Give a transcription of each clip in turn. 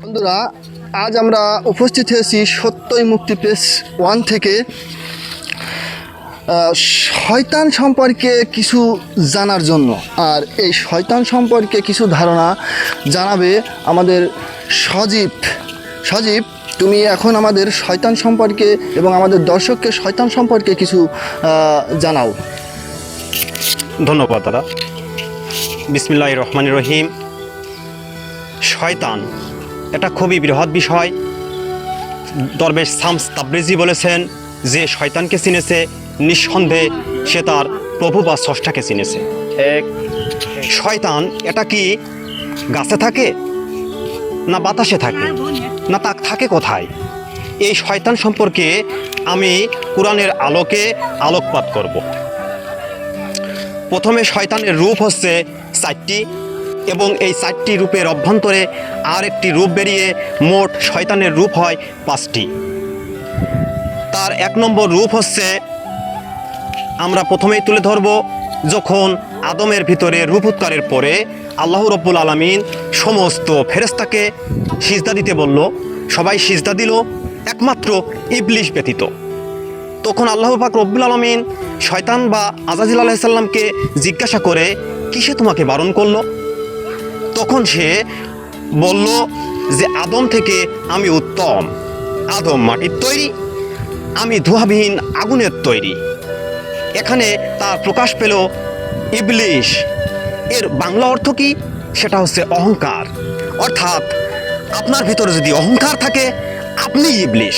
বন্ধুরা, আজ আমরা উপস্থিত হয়েছি সত্যই মুক্তি প্রেস ওয়ান থেকে। শয়তান সম্পর্কে কিছু জানার জন্য। আর এই শয়তান সম্পর্কে কিছু ধারণা জানাবে আমাদের সজীব। সজীব, তুমি এখন আমাদের শয়তান সম্পর্কে এবং আমাদের দর্শককে শয়তান সম্পর্কে কিছু জানাও। ধন্যবাদ দাদা। বিসমিল্লাহ রহমান রহিম। শয়তান। এটা খুবই বৃহৎ বিষয়। দরবেশ সামস তাবরেজি বলেছেন যে শয়তানকে চিনেছে নিঃসন্দেহে সে তার প্রভু বা স্রষ্টাকে চিনেছে। এক শয়তান এটা কি গাছে থাকে না বাতাসে থাকে? না তাক থাকে কোথায়? এই শয়তান সম্পর্কে আমি কোরআনের আলোকে আলোকপাত করব। প্রথমে শয়তানের রূপ হচ্ছে চারটি এবং এই চারটি রূপের অভ্যন্তরে আর একটি রূপ বেরিয়ে মোট শয়তানের রূপ হয় পাঁচটি। তার এক নম্বর রূপ হচ্ছে, আমরা প্রথমেই তুলে ধরব, যখন আদমের ভিতরে রূপ উৎকারের পরে আল্লাহ রব্বুল আলমিন সমস্ত ফেরেস্তাকে সিজদা দিতে বলল। সবাই সিজদা দিল, একমাত্র ইবলিশ ব্যতীত। তখন আল্লাহ পাক রব্বুল আলমিন শয়তান বা আজাজিল আলাইসাল্লামকে জিজ্ঞাসা করে, কিসে তোমাকে বারণ করল? তখন সে বলল যে আদম থেকে আমি উত্তম। আদম মাটির তৈরি আমি ধোঁয়াবিহীন আগুনের তৈরি। এখানে তার প্রকাশ পেল ইবলিশ। এর বাংলা অর্থ কি? সেটা হচ্ছে অহংকার। অর্থাৎ আপনার ভিতরে যদি অহংকার থাকে আপনি ইবলিশ।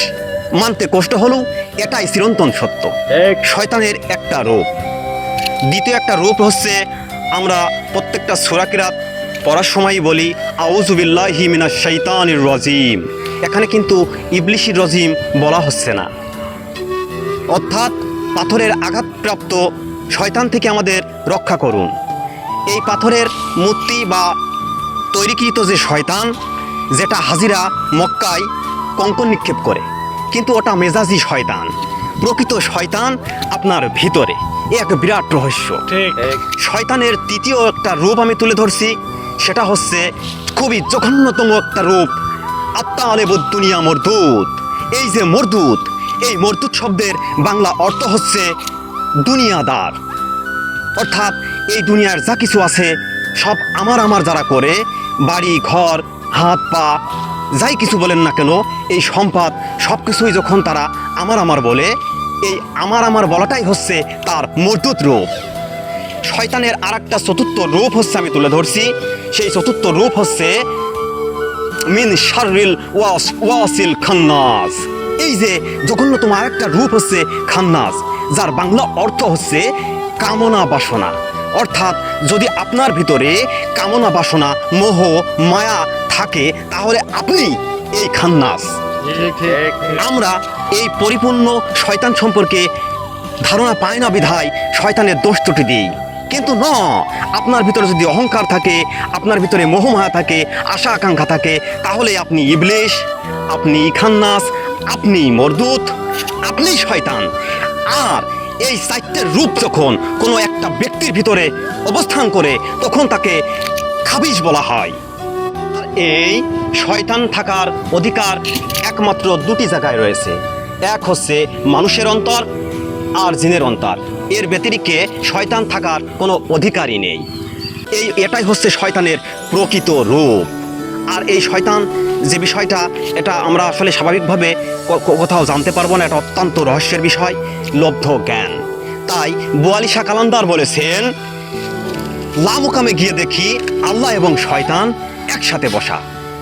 মানতে কষ্ট হলেও এটাই চিরন্তন সত্য। শয়তানের একটা রূপ। দ্বিতীয় একটা রূপ হচ্ছে আমরা প্রত্যেকটা সুরাকিরাত পড়ার সময় বলি আউজুবিল্লাহি মিনা শৈতানির রজিম। এখানে কিন্তু ইবলিশির রজিম বলা হচ্ছে না। অর্থাৎ পাথরের আঘাতপ্রাপ্ত শয়তান থেকে আমাদের রক্ষা করুন। এই পাথরের মূর্তি বা তৈরিকৃত যে শয়তান যেটা হাজিরা মক্কায় কঙ্কন নিক্ষেপ করে কিন্তু ওটা মেজাজি শয়তান। প্রকৃত শয়তান আপনার ভিতরে। এ এক বিরাট রহস্য। শয়তানের তৃতীয় একটা রূপ আমি তুলে ধরছি সেটা হচ্ছে খুবই জঘন্যতম একটা রূপ। আত্মা আলেবুদ দুনিয়া মরদুত এই যে মরদুত এই মরদুত শব্দের বাংলা অর্থ হচ্ছে দুনিয়াদার। অর্থাৎ এই দুনিয়ার যা কিছু আছে, সব আমার আমার যারা করে, বাড়ি, ঘর, হাত, পা, যাই কিছু বলেন না কেন, এই সম্পদ সব কিছুই যখন তারা আমার আমার বলে, এই আমার আমার বলাটাই হচ্ছে তার মর্দুত রূপ। শয়তানের আর একটা চতুর্থ রূপ হচ্ছে আমি তুলে ধরছি সেই চতুর্থ রূপ হচ্ছে মিন শারিল ওয়াস ওয়াসিল খান্নাস। এই যে জঘন্যতম আরেকটা রূপ হচ্ছে খান্নাস, যার বাংলা অর্থ হচ্ছে কামনা বাসনা। অর্থাৎ যদি আপনার ভিতরে কামনা বাসনা, মোহ, মায়া থাকে, তাহলে আপনি এই খান্নাস। আমরা এই পরিপূর্ণ শয়তান সম্পর্কে ধারণা পাই না বিধায় শয়তানের দোষ ত্রুটি দিই। কিন্তু ন, আপনার ভিতরে যদি অহংকার থাকে, আপনার ভিতরে মোহমায়া থাকে, আশা আকাঙ্ক্ষা থাকে, তাহলে আপনি ইবলিশ, আপনি খান্নাস, আপনি মরদুত, আপনি শয়তান। আর এই চারটের রূপ যখন কোনো একটা ব্যক্তির ভিতরে অবস্থান করে, তখন তাকে খাবিজ বলা হয়। এই শয়তান থাকার অধিকার একমাত্র দুটি জায়গায় রয়েছে। এক হচ্ছে মানুষের অন্তর আর জিনের অন্তর। এর ব্যতিরিক্তে শয়তান থাকার কোনো অধিকারই নেই। এই এটাই হচ্ছে শয়তানের প্রকৃত রূপ। আর এই শয়তান যে বিষয়টা, এটা আমরা আসলে স্বাভাবিকভাবে কোথাও জানতে পারব না, এটা অত্যন্ত রহস্যের বিষয়, লব্ধ জ্ঞান। তাই বোয়ালিশা কালান্দার বলেছেন লামুকামে গিয়ে দেখি আল্লাহ এবং শয়তান একসাথে বসা।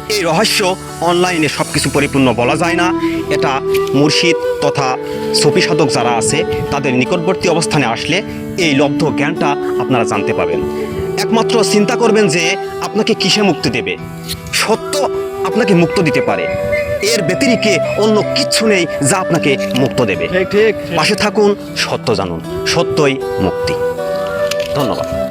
এই রহস্য অনলাইনে সব কিছু পরিপূর্ণ বলা যায় না। এটা মুর্শিদ তথা সফি সাধক যারা আছে তাদের নিকটবর্তী অবস্থানে আসলে এই লব্ধ জ্ঞানটা আপনারা জানতে পাবেন। একমাত্র চিন্তা করবেন যে আপনাকে কিসে মুক্তি দেবে? সত্য আপনাকে মুক্ত দিতে পারে। এর ব্যতিরিক্তে অন্য কিচ্ছু নেই যা আপনাকে মুক্ত দেবে। পাশে থাকুন সত্য জানুন সত্যই মুক্তি। ধন্যবাদ।